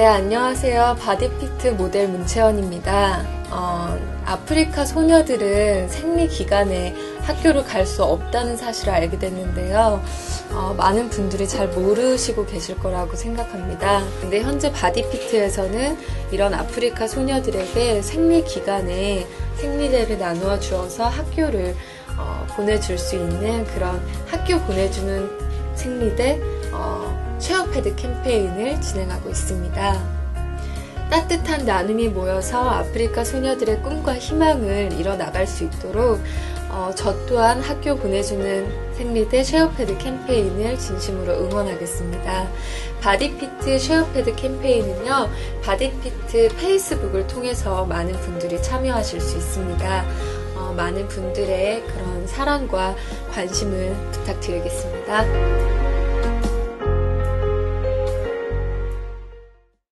네, 안녕하세요. 바디피트 모델 문채원입니다. 어, 아프리카 소녀들은 생리 기간에 학교를 갈 수 없다는 사실을 알게 됐는데요. 어, 많은 분들이 잘 모르시고 계실 거라고 생각합니다. 근데 현재 바디피트에서는 이런 아프리카 소녀들에게 생리 기간에 생리대를 나누어 주어서 학교를 어, 보내줄 수 있는 그런 학교 보내주는 생리대 어, 체어패드 캠페인을 진행하고 있습니다. 따뜻한 나눔이 모여서 아프리카 소녀들의 꿈과 희망을 이뤄나갈 수 있도록 어, 저 또한 학교 보내주는 생리대 쉐어패드 캠페인을 진심으로 응원하겠습니다. 바디피트 쉐어패드 캠페인은요, 바디피트 페이스북을 통해서 많은 분들이 참여하실 수 있습니다. 어, 많은 분들의 그런 사랑과 관심을 부탁드리겠습니다.